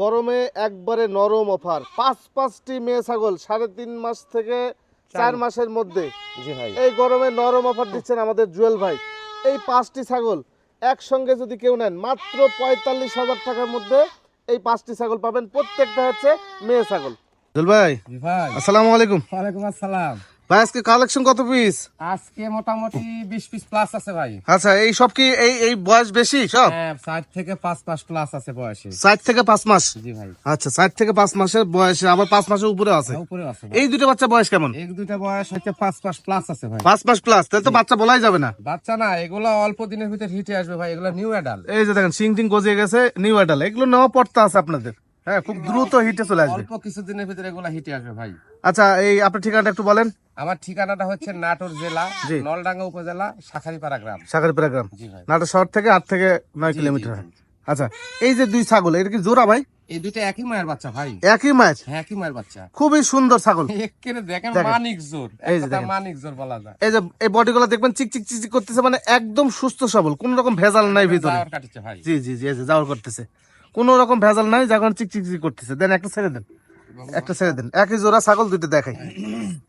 গরমে একবারে নরম অফার। পাঁচ পাঁচটি মেয়ে ছাগল সাড়ে তিন মাস থেকে চার মাসের মধ্যে। জি ভাই। এই গরমে নরম অফার দিচ্ছেন আমাদের জুয়েল ভাই। এই পাঁচটি ছাগল একসঙ্গে যদি কেউ নেন মাত্র পঁয়তাল্লিশ হাজার টাকার মধ্যে এই পাঁচটি ছাগল পাবেন। প্রত্যেকটা হচ্ছে মেয়ে ছাগল। জুয়েল ভাই জি ভাই। আসসালামু আলাইকুম। ওয়ালাইকুম আসসালাম। ভাই আজকে কালেকশন কত পিস আজকে মোটামুটি বিশ পিস প্লাস আছে ভাই। আচ্ছা এই সব কি এই এই বয়স বেশি সব? হ্যাঁ থেকে পাঁচ মাস প্লাস আছে বয়সে। ষাট থেকে পাঁচ মাস? জি ভাই। আচ্ছা ষাট থেকে পাঁচ মাসের বয়সে আবার পাঁচ মাসের উপরে আছে। উপরে আছে এই দুটো বাচ্চা বয়স কেমন? এক দুইটা বয়স হচ্ছে পাঁচ মাস প্লাস আছে ভাই। পাঁচ মাস প্লাস তাহলে তো বাচ্চা বলাই যাবে না। বাচ্চা না এগুলো অল্প দিনের ভিতরে হিটে আসবে ভাই এগুলো নিউ অ্যাডাল এই যে দেখেন সিং টিং গজিয়ে গেছে নিউ আইডাল এগুলো নেওয়া পড়তে আছে আপনাদের। হ্যাঁ খুব দ্রুত হিটে চলে আসবে। অল্প কিছু দিনের ভিতরে এগুলো হিটে আসবে ভাই। আচ্ছা এই আপনার ঠিকানাটা একটু বলেন। আমার ঠিকানাটা হচ্ছে নাটোর জেলা নলডাঙ্গা উপজেলা শাখারিপাড়া গ্রাম। সাগরপাড়া গ্রাম। নাটোর শহর থেকে আট থেকে নয় কিলোমিটার আচ্ছা এই যে দুই ছাগল এটা কি জোড়া ভাই? এই দুইটা একই মায়ের বাচ্চা ভাই। একই ম্যাচ হ্যাঁ একই মায়ের বাচ্চা। খুবই সুন্দর ছাগল। দেখেন। মানিক জোর। এই যে। মানিক জোর বলা যায়। এই যে এই বডিগুলো দেখবেন চিক চিক চিক করতেছে মানে একদম সুস্থ সবল কোন রকম ভেজাল নাই ভিতরে। জি জি জি এই যে যাওয়ার করতেছে। কোন রকম ভেজাল নাই যখন চিক চিক চিক করতেছে। দেন একটা ছেড়ে দেন। একটা ছেড়ে দেন। একই জোড়া ছাগল দুইটা দেখাই।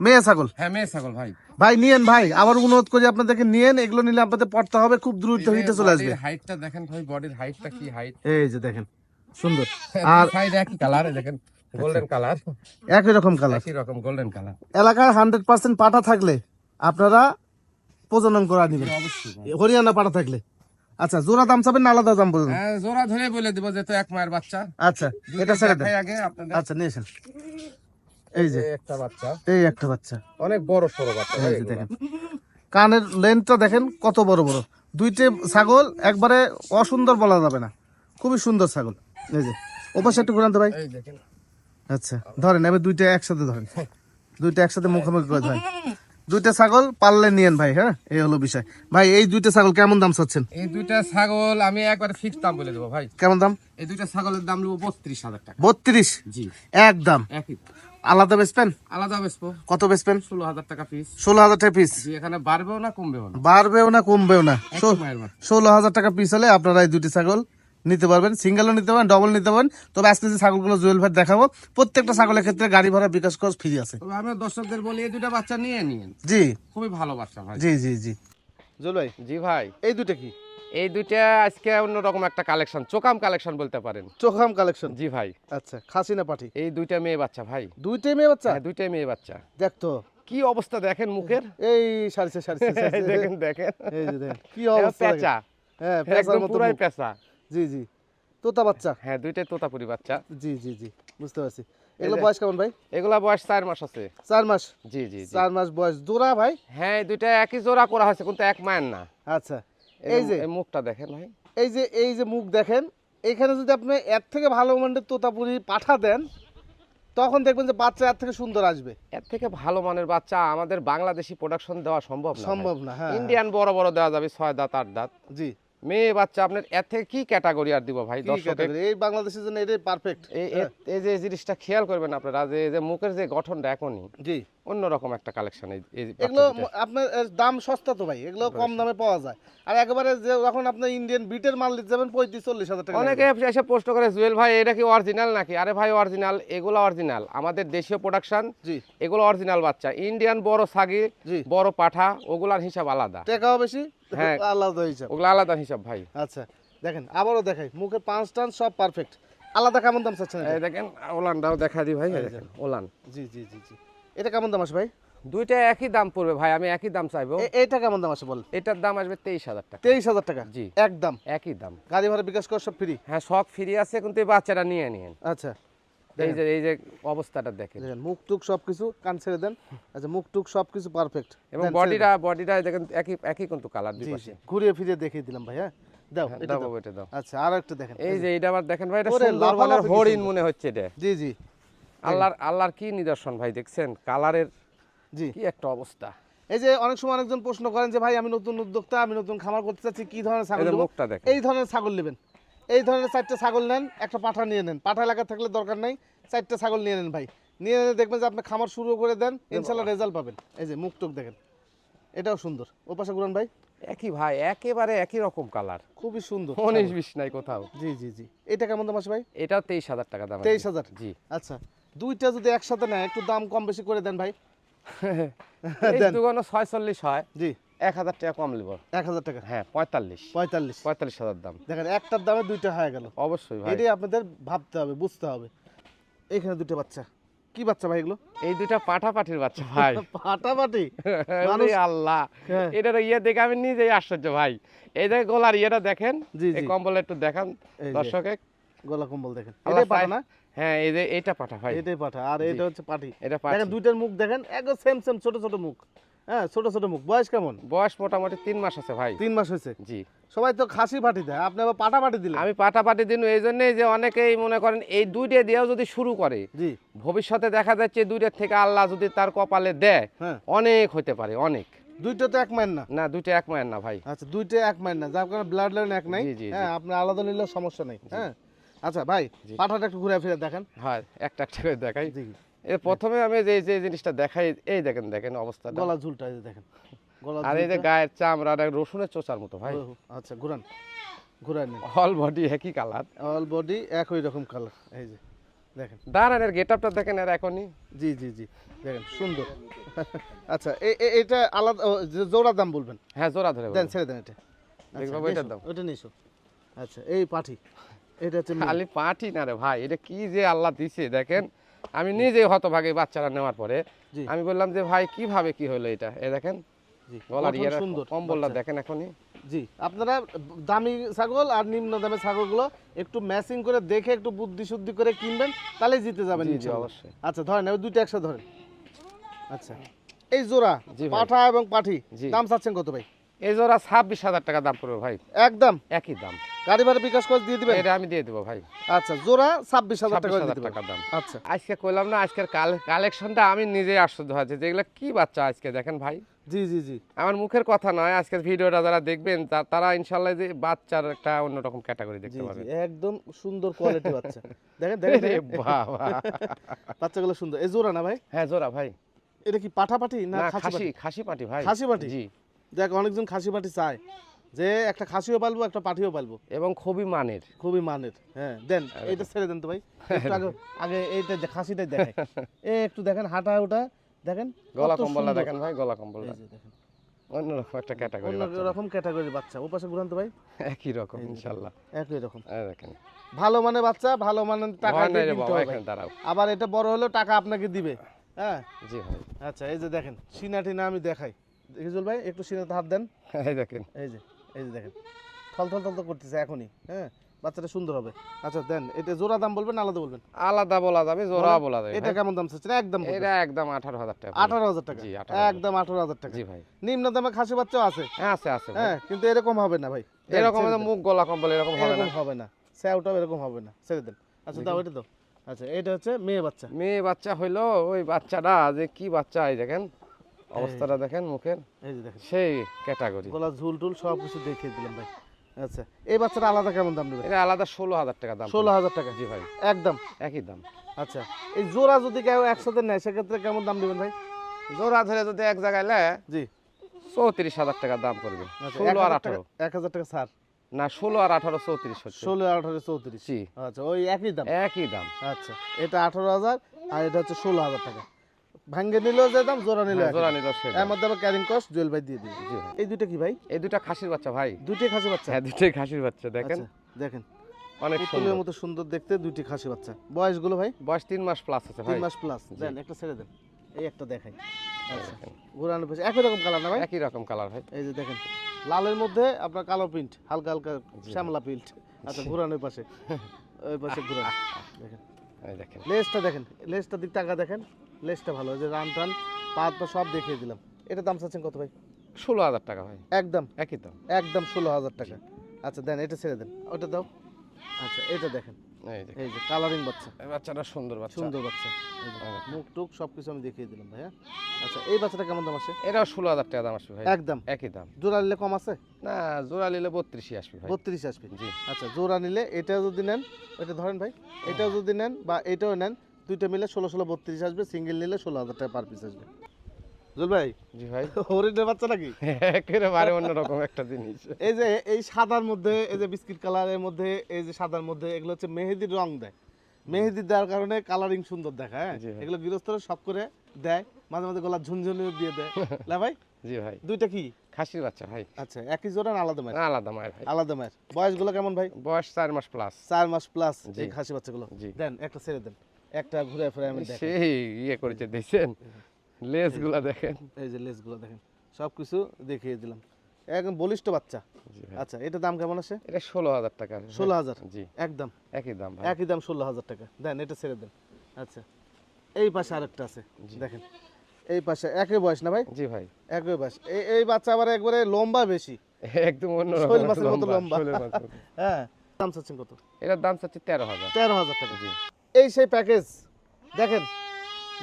মেয়ে ছাগল? হ্যাঁ মেয়ে ছাগল ভাই। ভাই নিয়েন ভাই। আবার অনুরোধ করি আপনাদেরকে নিয়েন। এগুলো নিলে আপনাদের পড়তে হবে খুব দ্রুত হিটে চলে আসবে। হাইটটা দেখেন ভাই বডির হাইটটা কি হাইট এই যে দেখেন সুন্দর। আর সাইড একই কালার দেখেন গোল্ডেন কালার একই রকম কালার একই রকম গোল্ডেন কালার এলাকায় হান্ড্রেড পার্সেন্ট পাঠা থাকলে আপনারা প্রজনন করা দিবেন অবশ্যই হরিয়ানা পাঠা থাকলে। আচ্ছা জোড়া দাম চাবেন না আলাদা দাম বলুন? হ্যাঁ জোড়া ধরে বলে দিব যে তো এক মায়ের বাচ্চা। আচ্ছা এটা ছেড়ে দেন। আচ্ছা নিয়েছেন এই যে একটা বাচ্চা। এই একটা বাচ্চা। অনেক বড় সরো বাচ্চা এই দেখেন। কানের লেন্থটা দেখেন কত বড় বড়। দুইটে ছাগল একবারে অসুন্দর বলা যাবে না। খুবই সুন্দর ছাগল। এই যে ওপাশে একটু ঘুরান তো ভাই। এই দেখেন। আচ্ছা ধরেন এবার দুইটা একসাথে ধরেন। দুইটা একসাথে মুখোমুখি করে ধরেন। দুইটা ছাগল পারলে নিয়েন ভাই হ্যাঁ? এই হলো বিষয়। ভাই এই দুইটা ছাগল কেমন দাম চাচ্ছেন? এই দুইটা ছাগল আমি একবার ফিক্স দাম বলে দেবো ভাই। কেমন দাম? এই দুইটা ছাগলের দাম নেব বত্রিশ হাজার টাকা। বত্রিশ? জি। একদম আলাদা বেচবেন? আলাদা বেসবো কত বেচবেন? ষোলো হাজার টাকা পিস ষোলো হাজার টাকা পিস এখানে বাড়বেও না কমবেও না। বাড়বেও না কমবেও না। ষোলো হাজার টাকা পিস হলে আপনারা এই দুটি ছাগল নিতে পারবেন সিঙ্গেলও নিতে পারেন ডবল নিতে পারেন তবে আজকে যে ছাগলগুলো জুয়েল ভাই দেখাবো প্রত্যেকটা ছাগলের ক্ষেত্রে গাড়ি ভাড়া বিকাশ খরচ ফ্রি আছে। তবে আমি দর্শকদের বলি এই দুটা বাচ্চা নিয়ে নিন। জি। খুবই ভালো বাচ্চা ভাই। জি জি জি। জুয়েল ভাই জি ভাই। এই দুটো কি? এই দুইটা আজকে অন্যরকম একটা কালেকশন চোকাম কালেকশন বলতে পারেন। চোখাম কালেকশন জি ভাই। আচ্ছা খাসি না পাঠি এই দুইটা মেয়ে বাচ্চা ভাই। দুইটাই মেয়ে বাচ্চা? হ্যাঁ দুইটাই মেয়ে বাচ্চা। দেখ তো। কি অবস্থা দেখেন মুখের? এই সারিছে সারিছে। দেখেন দেখেন। এই যে দেখেন কি হ্যাঁ, অবস্থা পেঁচা। হ্যাঁ পেঁচার মতো পুরাই পেঁচা। জি জি। তোতা বাচ্চা। হ্যাঁ দুইটাই তোতাপুরি বাচ্চা। জি জি জি। বুঝতে পারছি। এগুলো বয়স কেমন ভাই? এগুলা বয়স চার মাস আছে। চার মাস? জি জি চার মাস বয়স। জোড়া ভাই? হ্যাঁ দুইটা একই জোড়া করা হয়েছে কিন্তু এক মায়ের না। আচ্ছা। এই যে মুখটা দেখেন ভাই। এই যে এই যে মুখ দেখেন এখানে যদি আপনি এর থেকে ভালো মানের তোতাপুরি পাঠা দেন তখন দেখবেন যে বাচ্চা এর থেকে সুন্দর আসবে। এর থেকে ভালো মানের বাচ্চা আমাদের বাংলাদেশি প্রোডাকশন দেওয়া সম্ভব না সম্ভব না হ্যাঁ। ইন্ডিয়ান বড় বড় দেওয়া যাবে ছয় দাঁত আট দাঁত। জি। মেয়ে বাচ্চা আপনার এর থেকে কি ক্যাটাগরি আর দিব ভাই দর্শকের? এই বাংলাদেশের জন্য এটাই পারফেক্ট এই এই- যে জিনিসটা খেয়াল করবেন আপনারা যে এই যে মুখের যে গঠনটা এখনই জি। অন্যরকম একটা কালেকশন এগুলো আপনার দাম সস্তা তো ভাই এগুলো কম দামে পাওয়া যায়। আর একেবারে যে যখন আপনার ইন্ডিয়ান বিটের মাল নিতে যাবেন পঁয়ত্রিশ চল্লিশ হাজার টাকা অনেকে এসে প্রশ্ন করে জুয়েল ভাই এটা কি অরিজিনাল নাকি? আরে ভাই অরিজিনাল এগুলো অরিজিনাল আমাদের দেশীয় প্রোডাকশন জি। এগুলো অরিজিনাল বাচ্চা। ইন্ডিয়ান বড় জি। বড় পাঠা ওগুলার হিসাব আলাদা। টাকাও বেশি? হ্যাঁ। আলাদা হিসাব। ওগুলো আলাদা হিসাব ভাই। আচ্ছা দেখেন আবারও দেখাই মুখে পাঁচ টান সব পারফেক্ট আলাদা কেমন দাম চাচ্ছেন এটা? এই দেখেন ওলানটাও দেখা দিই ভাই দেখেন ওলান। জি জি জি জি। এটা কেমন দাম আসে ভাই? দুইটা একই দাম পড়বে ভাই আমি একই দাম চাইব। এ- এইটা কেমন দাম আসে বল এটার দাম আসবে তেইশ হাজার টাকা। তেইশ হাজার টাকা? জি। একদম। একই দাম। গাড়ি ভাড়া বিকাশ কর সব ফ্রি হ্যাঁ শখ ফ্রি আছে কিন্তু এই বাচ্চাটা নিয়ে নিন আচ্ছা। এই যে এই যে অবস্থাটা দেখেন। মুখ টুক সব কিছু কান ছেড়ে দেন। আচ্ছা মুখ টুক সব কিছু পারফেক্ট এবং বডিটা বডিটা দেখেন একই একই কিন্তু কালার দুই পাশে ঘুরিয়ে ফিরিয়ে দেখিয়ে দিলাম ভাই হ্যাঁ? দাও হ্যাঁ, এটা দাও দাও। এটা দাও। আচ্ছা আর একটা দেখেন এই যে এটা আবার দেখেন ভাই এটা সুন্দরবনের হরিণ মনে হচ্ছে এটা। জি জি। আল্লাহর আল্লাহর কি নিদর্শন ভাই দেখছেন? কালারের জি। কি একটা অবস্থা। এই যে অনেক সময় অনেকজন প্রশ্ন করেন যে ভাই আমি নতুন উদ্যোক্তা আমি নতুন খামার করতে চাচ্ছি কি ধরনের ছাগল এই ধরনের ছাগল নেবেন। এই ধরনের চারটে ছাগল নেন একটা পাঠা নিয়ে নেন। পাঠা এলাকা থাকলে দরকার নাই চারটে ছাগল নিয়ে নেন ভাই। নিয়ে নিয়ে দেখবেন যে আপনি খামার শুরু করে দেন ইনশাল্লাহ রেজাল্ট পাবেন। এই যে মুখ টুক দেখেন এটাও সুন্দর। ও পাশে ঘুরান ভাই। একই ভাই একেবারে একই রকম কালার খুবই সুন্দর উনিশ বিশ নাই কোথাও। জি জি জি। এটা কেমন দাম আছে ভাই? এটাও তেইশ হাজার টাকা দাম তেইশ হাজার? জি। আচ্ছা দুইটা যদি একসাথে নেয় একটু দাম কম বেশি করে দেন ভাই। দুগুলো ছয়চল্লিশ হয়। জি। এক হাজার টাকা কম নেব। এক হাজার টাকা? হ্যাঁ পঁয়তাল্লিশ। পঁয়তাল্লিশ। পঁয়তাল্লিশ হাজার দাম। দেখেন একটার দামে দুইটা হয়ে গেল। অবশ্যই ভাই। এটাই আপনাদের ভাবতে হবে বুঝতে হবে। এখানে দুটো বাচ্চা। কি বাচ্চা ভাই এগুলো? এই দুইটা পাঠা পাঠির বাচ্চা ভাই। মানুষ- আল্লাহ। হ্যাঁ। এটার ইয়ে দেখে আমি নিজেই আশ্চর্য ভাই। এই যে গোলার ইয়েটা দেখেন জি, এই জি। কম্বল একটু দেখান দর্শকে। গলা কম্বল দেখেন। এটাই পাঠা না? হ্যাঁ এই যে এইটা পাঠা ভাই। এটাই পাঠা। আর এটা হচ্ছে পাটি এটা পাঠি। দেখেন দুইটার মুখ দেখেন একদম সেম সেম ছোট ছোট মুখ। হ্যাঁ ছোট ছোট মুখ। বয়স কেমন? বয়স মোটামুটি তিন মাস আছে ভাই। তিন মাস হয়েছে? জি। সবাই তো খাসি পাটি দেয়। আপনি আবার পাটা পাটি দিলেন? আমি পাটা পাটি দিন এই জন্যই যে অনেকেই মনে করেন এই দুইটা দিয়েও যদি শুরু করে জি। ভবিষ্যতে দেখা যাচ্ছে দুইটার থেকে আল্লাহ যদি তার কপালে দেয় হ্যাঁ। অনেক হতে পারে অনেক। দুইটা তো এক মাইন না? না দুইটা এক মায়ের না ভাই। আচ্ছা দুইটা এক মাইন না। যার কারণে ব্লাড লাইন এক নাই। হ্যাঁ আপনি আলাদা নিলেও সমস্যা নেই। হ্যাঁ। আচ্ছা ভাই পাঠাটা একটু ঘুরে ফিরে দেখেন। হয় একটা একটা করে দেখাই। জি। এর প্রথমে আমি যে যে জিনিসটা দেখাই এই দেখেন দেখেন অবস্থা গলা ঝুলটা এই দেখেন। গলা আর এই যে গায়ের চামড়া আর রসুনের চোচার মতো ভাই। আচ্ছা ঘুরান। ঘুরান অল বডি একই কালার অল বডি একই রকম কালার এই যে দেখেন। দাঁড়ান এর গেট আপটা দেখেন আর এখনই। জি জি জি দেখেন সুন্দর। আচ্ছা এটা আলাদা জোড়া দাম বলবেন? হ্যাঁ জোড়া ধরে দেন ছেড়ে দেন এটা। দেখব আচ্ছা, এটার নিশো, দাম। ওটা নিশো আচ্ছা এই পাঠি এটা হচ্ছে। খালি পাটি না রে ভাই এটা কি যে আল্লাহ দিছে দেখেন। আমি নিজে হতভাগে বাচ্চারা নেওয়ার পরে আমি বললাম যে ভাই কীভাবে কি হলো এটা? এ দেখেন গলার গঠন কম্বলটা দেখেন এখনই। জি আপনারা দামি ছাগল আর নিম্ন দামের ছাগলগুলো একটু ম্যাচিং করে দেখে একটু বুদ্ধি শুদ্ধি করে কিনবেন তাহলে জিতে যাবেন। অবশ্যই। আচ্ছা ধরেন ওই দুইটা একসাথে ধরেন। আচ্ছা এই জোড়া। পাঠা এবং পাঠি দাম চাচ্ছেন কত ভাই? এই জোড়া ছাব্বিশ হাজার টাকা দাম পড়বে ভাই। একদম? একই দাম। গাড়ি ভাড়া বিকাশ করে দিয়ে দিবেন? এটা আমি দিয়ে দেবো ভাই। আচ্ছা জোড়া ছাব্বিশ হাজার টাকা দাম। আচ্ছা। আজকে কইলাম না আজকের কালেকশনটা আমি আশ্চর্য হয়েছে যেগুলো কি বাচ্চা আজকে দেখেন ভাই। জি জি জি। আমার মুখের কথা নয় আজকের ভিডিওটা যারা দেখবেন তারা যে বাচ্চার একটা অন্যরকম ক্যাটাগরি দেখতে পাবেন একদম সুন্দর কোয়ালিটি বাচ্চা। দেখেন দেখেন বাবা। বাচ্চাগুলো সুন্দর। এই জোড়া না ভাই? হ্যাঁ জোড়া ভাই। এটা কি পাঠাপাঠি না খাসি খাসি পাটি ভাই। খাসি পাটি? জি। দেখ অনেকজন খাসি পাঠি চায়। যে একটা খাসিও পালবো একটা পাঠিও পালবো। এবং খুবই মানের। খুবই মানের হ্যাঁ দেন এইটা ছেড়ে দেন তো ভাই। আগে আগে এইটা যে খাসিটাই দেখাই। এ একটু দেখেন হাঁটা ওটা দেখেন গলা কম্বলটা দেখেন ভাই গলা কম্বলটা। এই যে দেখেন। অন্যরকম একটা ক্যাটাগরি অন্য রকম ক্যাটাগরির বাচ্চা। ও পাশে ঘুরান তো ভাই। একই রকম ইনশাল্লাহ একই রকম। দেখেন। ভালো মানে বাচ্চা ভালো মানে টাকা কিনতে হবে দাঁড়াও। আবার এটা বড় হলেও টাকা আপনাকে দিবে হ্যাঁ? জি ভাই। আচ্ছা এই যে দেখেন সিনা টিনা আমি দেখাই। হিজুল ভাই একটু সিনাতে হাত দেন। এই দেখেন। এই যে এই যে দেখেন থল থল থল তো করতেছে এখনই হ্যাঁ? বাচ্চাটা সুন্দর হবে। আচ্ছা দেন এটা জোড়া দাম বলবেন আলাদা বলবেন? আলাদা বলা যাবে জোড়া বলা যাবে এটা কেমন দাম চাচ্ছেন? একদম এটা একদম আঠারো হাজার টাকা। আঠারো হাজার টাকা? জি, একদম আঠারো হাজার টাকা। জি ভাই। নিম্ন দামে খাসি বাচ্চাও আছে? হ্যাঁ আছে আছে হ্যাঁ কিন্তু এরকম হবে না ভাই। এরকম মুখ গলা কম্বল এরকম হবে না। হবে না। স্যাওটাও এরকম হবে না। ছেড়ে দেন। আচ্ছা দাও এটা দাও। আচ্ছা এটা হচ্ছে মেয়ে বাচ্চা। মেয়ে বাচ্চা হইল ওই বাচ্চাটা যে কি বাচ্চা এই দেখেন। অবস্থাটা দেখেন মুখের। এই যে দেখেন। সেই ক্যাটাগরি। গলা ঝুল টুল সব কিছু দেখিয়ে দিলাম ভাই। আচ্ছা এই বাচ্চাটা আলাদা কেমন দাম নেবে? এটা আলাদা ষোলো হাজার টাকা দাম। ষোলো হাজার টাকা? জি ভাই। একদম? একই দাম। আচ্ছা এই জোড়া যদি কেউ একসাথে নেয় সেক্ষেত্রে কেমন দাম নেবেন ভাই? জোড়া ধরে যদি এক জায়গায় নেয় জি। চৌত্রিশ হাজার টাকা দাম করবে। আচ্ছা ষোলো আর আঠারো। এক হাজার টাকা ছাড়। না ষোলো আর আঠারো চৌত্রিশ হচ্ছে। আর আঠারো চৌত্রিশ। জি। আচ্ছা ওই একই দাম? একই দাম। আচ্ছা এটা আঠারো হাজার আর এটা হচ্ছে ষোলো হাজার টাকা। ভাঙ্গে নিলেও যে দাম জোড়া নিলেও হ্যাঁ, জোড়া। নিল সে এর মধ্যে আবার ক্যারিং কস্ট জুয়েল ভাই দিয়ে ভাই। এই দুটো কি ভাই? এই দুটা খাসির বাচ্চা ভাই। দুইটাই খাসি বাচ্চা? হ্যাঁ দুটাই খাসির বাচ্চা দেখেন। আচ্ছা, দেখেন। অনেক সুন্দর। মতো সুন্দর দেখতে দুইটি খাসি বাচ্চা। বয়সগুলো ভাই? বয়স তিন মাস প্লাস আছে ভাই। তিন মাস প্লাস দেন একটা ছেড়ে দেন। এই একটা দেখাই। আচ্ছা। ঘোরানো পেছে একই রকম কালার না ভাই? একই রকম কালার ভাই। এই যে দেখেন লালের মধ্যে আপনার কালো প্রিন্ট হালকা হালকা শ্যামলা প্রিন্ট আচ্ছা ঘোরানোর পাশে। ওই পাশে ঘোরান। দেখেন। এই দেখেন। লেজটা দেখেন। লেজটা দিক টাকা দেখেন। লেজটা ভালো যে রান টান পা পা সব দেখিয়ে দিলাম। এটা দাম চাচ্ছেন কত ভাই? ষোলো হাজার টাকা ভাই। একদম? একই দাম। একদম ষোলো হাজার টাকা। আচ্ছা দেন এটা ছেড়ে দেন। ওটা দাও। আচ্ছা এটা দেখেন। এই যে কালারিং বাচ্চা। এই বাচ্চাটা সুন্দর বাচ্চা। সুন্দর বাচ্চা। হ্যাঁ। মুখ টুক সব কিছু আমি দেখিয়ে দিলাম ভাইয়া। আচ্ছা এই বাচ্চাটা কেমন দাম আসে? এটা ষোলো হাজার টাকা দাম আসবে ভাই। একদম। একই দাম। জোড়া নিলে কম আছে? না জোড়া নিলে বত্রিশই আসবে ভাই। বত্রিশ আসবে। জি। আচ্ছা জোড়া নিলে এটাও যদি নেন এটা ধরেন ভাই এটাও যদি নেন বা এটাও নেন দুইটা মিলে ষোলো ষোলো বত্রিশ আসবে সিঙ্গেল নিলে ষোলো হাজার টাকা পার পিস আসবে। জুল ভাই জি ভাই। হরিণের বাচ্চা নাকি? একেবারে অন্যরকম একটা জিনিস। এই যে এই সাদার মধ্যে এই যে বিস্কিট কালারের মধ্যে এই যে সাদার মধ্যে এগুলো হচ্ছে মেহেদির রং দেয়। মেহেদি দেওয়ার কারণে কালারিং সুন্দর দেখায় হ্যাঁ? এগুলো গৃহস্থরা সব করে দেয় মাঝে মাঝে গলা ঝুনঝুনিও দিয়ে দেয়। না ভাই জি ভাই। দুইটা কি? খাসির বাচ্চা ভাই। আচ্ছা একই জোড়া না আলাদা মায়ের? আলাদা মায়ের ভাই। আলাদা মায়ের। বয়সগুলো কেমন ভাই? বয়স চার মাস প্লাস চার মাস প্লাস। এই খাসি বাচ্চাগুলো। দেন একটা ছেড়ে দেন। একটা ঘুরে ফিরে আমি সেই ইয়ে করেছে দেখছেন? লেজগুলা দেখেন। এই যে লেসগুলো দেখেন সব কিছু দেখিয়ে দিলাম। একদম বলিষ্ঠ বাচ্চা। আচ্ছা এটা দাম কেমন আছে? এটা ষোলো হাজার টাকা। ষোলো হাজার? জি। একদম? একই দাম ভাই। একই দাম ষোলো হাজার টাকা। দেন এটা ছেড়ে দেন। আচ্ছা এই পাশে আরেকটা আছে। দেখেন এই পাশে একই বয়স না ভাই? জি ভাই। একই বয়স। এই এই বাচ্চা আবার একবারে লম্বা বেশি। একদম অন্য শোল মাছের মতো লম্বা। লম্বা। হ্যাঁ দাম চাচ্ছেন কত? এটার দাম চাচ্ছি তেরো হাজার। তেরো হাজার টাকা। জি। এই সেই প্যাকেজ দেখেন,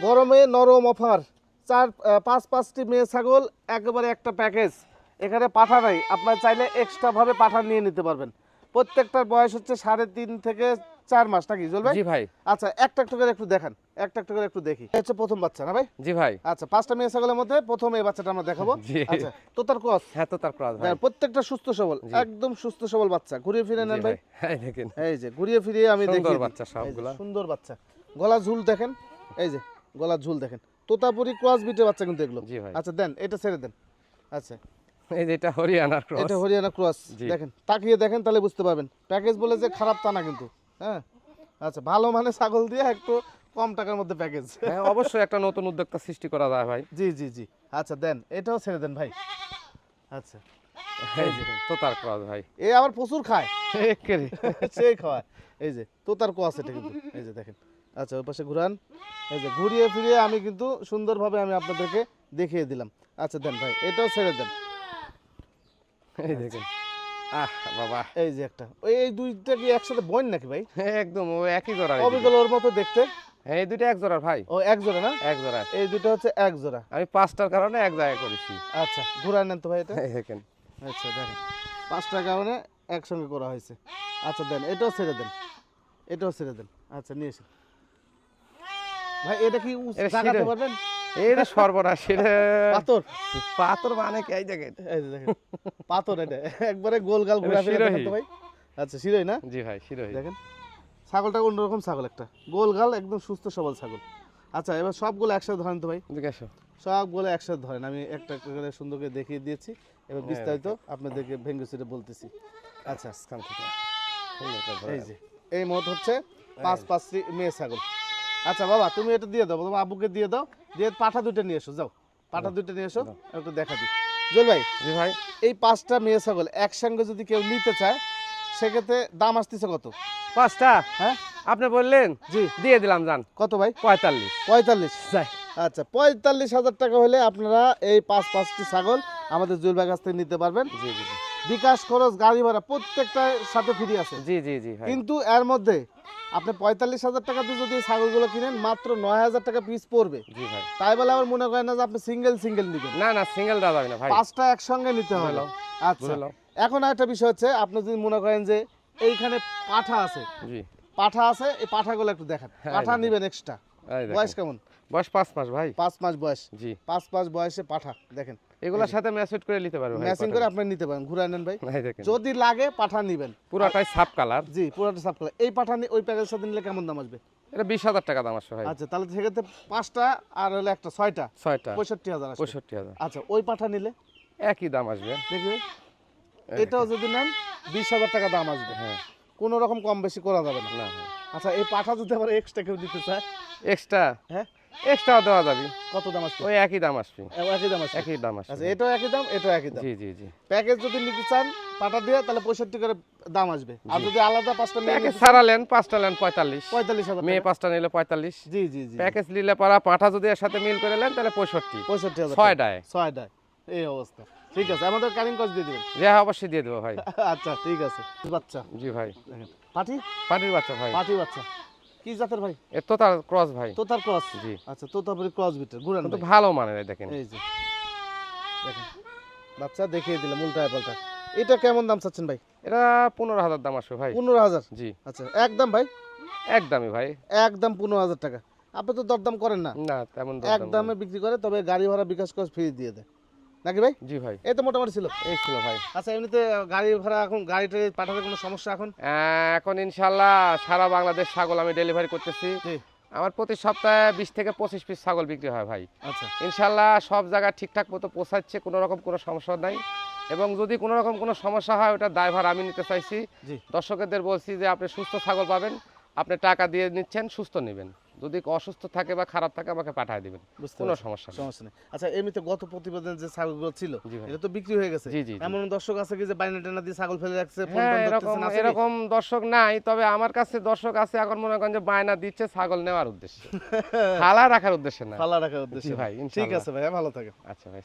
গরমে নরম অফার চার পাঁচ, পাঁচটি মেয়ে ছাগল, একেবারে একটা প্যাকেজ এখানে পাঠা নাই, আপনার চাইলে এক্সট্রাভাবে পাঠা নিয়ে নিতে পারবেন। প্রত্যেকটার বয়স হচ্ছে সাড়ে তিন থেকে চার মাস নাকি জল ভাই? জি ভাই। আচ্ছা একটা একটা করে একটু দেখান একটা একটা করে একটু দেখি। হচ্ছে প্রথম বাচ্চা না ভাই? জি ভাই। আচ্ছা পাঁচটা মেয়ে ছাগলের মধ্যে প্রথম এই বাচ্চাটা আমরা দেখাবো। আচ্ছা তো তার ক্রস। হ্যাঁ তো তার ক্রস ভাই। প্রত্যেকটা সুস্থ সবল একদম সুস্থ সবল বাচ্চা। ঘুরিয়ে ফিরে নেন ভাই। হ্যাঁ দেখেন। এই যে ঘুরিয়ে ফিরিয়ে আমি দেখি সুন্দর বাচ্চা সবগুলা। সুন্দর বাচ্চা। গলা ঝুল দেখেন। এই যে গলা ঝুল দেখেন। তোতাপুরি ক্রস বিটের বাচ্চা কিন্তু এগুলো। জি ভাই। আচ্ছা দেন এটা ছেড়ে দেন। আচ্ছা। এই যে এটা হরিয়ানার ক্রস। এটা হরিয়ানা ক্রস। দেখেন তাকিয়ে দেখেন তাহলে বুঝতে পারবেন। প্যাকেজ বলে যে খারাপ তা না কিন্তু। হ্যাঁ? আচ্ছা ভালো মানে ছাগল দিয়ে একটু কম টাকার মধ্যে প্যাকেজ হ্যাঁ অবশ্যই একটা নতুন উদ্যোক্তা সৃষ্টি করা যায় ভাই। জি জি জি। আচ্ছা দেন এটাও ছেড়ে দেন ভাই। আচ্ছা। এই যে তো তার ক্রস ভাই। এ আবার প্রচুর খায়। সেই খাওয়ায়। এই যে তোতার কোয়াস এটা কিন্তু। এই যে দেখেন। আচ্ছা ওই পাশে ঘুরান। এই যে ঘুরিয়ে ফিরিয়ে আমি কিন্তু সুন্দরভাবে আমি আপনাদেরকে দেখিয়ে দিলাম। আচ্ছা দেন ভাই এটাও ছেড়ে দেন। এই দেখেন। আহ বাবা। এই যে একটা। ওই এই দুইটা কি একসাথে বইন নাকি ভাই? একদম ও একই জোড়া অবিকল ওর মতো দেখতে। হ্যাঁ এই দুটো এক জোড়ার ভাই। ও এক জোড়া না? এক জোড়া। এই দুটো হচ্ছে এক জোড়া। আমি পাঁচটার কারণে এক জায়গায় করেছি। আচ্ছা ঘুরায় নেন তো ভাই এটা। দেখেন। আচ্ছা দেখেন। পাঁচটা কারণে একসঙ্গে করা হয়েছে। আচ্ছা দেন এটাও ছেড়ে দেন। এটাও ছেড়ে দেন। আচ্ছা নিয়ে এসে ভাই এটা কি শিরে। পারবেন? রে সর্বনাশ এটা পাথর। পাথর মানে কি? এই দেখেন। এই দেখেন পাথর এটা। একবারে গোল গাল ঘুরা ফিরে ভাই। আচ্ছা শিরোই না? জি ভাই শিরোহী। দেখেন ছাগলটা অন্যরকম ছাগল একটা। গোল গাল একদম সুস্থ সবল ছাগল। আচ্ছা এবার সবগুলো একসাথে ধরেন তো ভাই। সবগুলো একসাথে ধরেন। আমি একটা করে সুন্দর করে দেখিয়ে দিয়েছি। এবার হ্যাঁ, বিস্তারিত আপনাদেরকে ভেঙ্গে সেটা বলতেছি। আচ্ছা এই যে এই মত হচ্ছে পাঁচ পাঁচটি মেয়ে ছাগল। আচ্ছা বাবা তুমি এটা দিয়ে দাও। তোমার আব্বুকে দিয়ে দাও। দিয়ে পাঠা দুটো নিয়ে এসো যাও। পাঠা দুটো নিয়ে এসো একটু দেখা দিই। জল ভাই জি ভাই। এই পাঁচটা মেয়ে ছাগল একসঙ্গে যদি কেউ নিতে চায় সেক্ষেত্রে দাম আসতেছে কত? পাঁচটা? হ্যাঁ? আপনি বললেন? জি। দিয়ে দিলাম যান। কত ভাই? পঁয়তাল্লিশ। পঁয়তাল্লিশ। যাই। আচ্ছা পঁয়তাল্লিশ হাজার টাকা হলে আপনারা এই পাঁচ পাঁচটি ছাগল আমাদের জুয়েল ভাই কাছ থেকে নিতে পারবেন। জি জি। বিকাশ খরচ গাড়ি ভাড়া প্রত্যেকটার সাথে ফ্রি আছে। জি জি জি কিন্তু এর মধ্যে আপনি পঁয়তাল্লিশ হাজার টাকা দিয়ে যদি ছাগলগুলো কিনেন মাত্র নয় হাজার টাকা পিস পড়বে। জি ভাই। তাই বলে আমার মনে করেন না যে আপনি সিঙ্গেল সিঙ্গেল নেবেন। না না সিঙ্গেল দেওয়া যাবে না ভাই। পাঁচটা একসঙ্গে নিতে হবে। আচ্ছা এখন একটা বিষয় হচ্ছে আপনি যদি মনে করেন যে এইখানে পাঠা আছে জি। পাঠা আছে এই পাঠাগুলো একটু দেখান। হ্যাঁ, পাঠা নিবেন এক্সট্রা বয়স কেমন? বয়স পাঁচ মাস ভাই। পাঁচ মাস বয়স। জি। পাঁচ মাস বয়সে পাঠা দেখেন। এগুলোর সাথে ম্যাচেট করে নিতে পারবে ভাই ম্যাচিং করে আপনি নিতে পারেন ঘুরে নেন ভাই। যদি লাগে পাঠা নিবেন। পুরাটাই সাপ কালার জি পুরোটা সাপ কালার এই পাঠা ওই প্যাকেজের সাথে নিলে কেমন দাম আসবে? এটা বিশ হাজার টাকা দাম আসবে ভাই। আচ্ছা তাহলে সেক্ষেত্রে পাঁচটা আর হলো একটা ছয়টা? ছয়টা। পঁয়ষট্টি হাজার পঁয়ষট্টি হাজার। আচ্ছা ওই পাঠা নিলে? একই দাম আসবে। দেখবে এটাও যদি নেন বিশ হাজার টাকা দাম আসবে। হ্যাঁ। কোনো রকম কম বেশি করা যাবে না। না আচ্ছা এই পাঠা যদি আবার এক্সট্রা কেউ দিতে চায়? এক্সট্রা হ্যাঁ। এক্সট্রাও দেওয়া যাবে। কত দাম আসবে? ওই একই দাম আসবে। একই দাম আসবে? একই দাম আসবে। আচ্ছা এটাও একই দাম এটাও একই দাম। জি জি জি। প্যাকেজ যদি নিতে চান পাঠা দিয়ে তাহলে পঁয়ষট্টি করে দাম আসবে। আর যদি আলাদা পাঁচটা নিতে- ছাড়া নেন পাঁচটা নেন পঁয়তাল্লিশ। পঁয়তাল্লিশ হাজার মেয়ে পাঁচটা নিলে পঁয়তাল্লিশ। জি জি জি। প্যাকেজ নিলে পরা পাঁঠা যদি এর সাথে মিল করে নেন তাহলে পঁয়ষট্টি। পঁয়ষট্টি হাজার ছয় ডায়। ছয় ডায়। এই অবস্থা। ঠিক আছে আমাদের কারিং কস দিয়ে দিবেন। যে হ্যাঁ, অবশ্যই দিয়ে দেবো ভাই। আচ্ছা ঠিক আছে। বাচ্চা। জি ভাই। পাটি? পাটির বাচ্চা ভাই। পাটি বাচ্চা। কি জাতের ভাই? ক্রস ভাই। তোতার ক্রস? জি। আচ্ছা তোতাপুরি ক্রস বিটের ঘুরান কিন্তু ভালো মানের দেখেন। এই যে। দেখেন। বাচ্চা দেখিয়ে দিলাম উল্টায় পাল্টা। এটা কেমন দাম চাচ্ছেন ভাই? এটা পনেরো হাজার দাম আসবে ভাই। পনেরো হাজার? জি। আচ্ছা একদম ভাই? একদমই ভাই। একদম পনেরো হাজার টাকা। আপনি তো দরদাম করেন না। না তেমন এক দামে বিক্রি করে তবে গাড়ি ভাড়া বিকাশ করে ফ্রি দিয়ে দেয়। নাকি ভাই? জি ভাই। এই তো মোটামুটি ছিল। এই ছিল ভাই। আচ্ছা এমনিতে গাড়ি ভাড়া এখন গাড়িটা পাঠাতে কোনো সমস্যা এখন? এখন ইনশাল্লাহ সারা বাংলাদেশ ছাগল আমি ডেলিভারি করতেছি। জি। আমার প্রতি সপ্তাহে বিশ থেকে পঁচিশ পিস ছাগল বিক্রি হয় ভাই। আচ্ছা। ইনশাল্লাহ সব জায়গায় ঠিকঠাক মতো পৌঁছাচ্ছে কোনো রকম কোনো সমস্যা নাই। এবং যদি কোনো রকম কোনো সমস্যা হয় ওটা ড্রাইভার আমি নিতে চাইছি। দর্শকদের বলছি যে আপনি সুস্থ ছাগল পাবেন আপনি টাকা দিয়ে নিচ্ছেন সুস্থ নেবেন। যদি অসুস্থ থাকে বা খারাপ থাকে আমাকে পাঠিয়ে দিবেন। কোনো সমস্যা সমস্যা নেই। আচ্ছা এমনিতে গত প্রতিবেদন যে ছাগলগুলো ছিল এটা তো বিক্রি হয়ে গেছে। এমন দর্শক আছে কি যে বাইনা টেনা দিয়ে ছাগল ফেলে রাখছে ফোন হ্যাঁ এরকম আছে এরকম দর্শক নাই তবে আমার কাছে দর্শক আছে এখন মনে করেন যে বায়না দিচ্ছে ছাগল নেওয়ার উদ্দেশ্যে। ফালা রাখার উদ্দেশ্যে না। ফালা রাখার উদ্দেশ্যে। ভাই, ঠিক আছে ভাই ভালো থাকে আচ্ছা ভাই।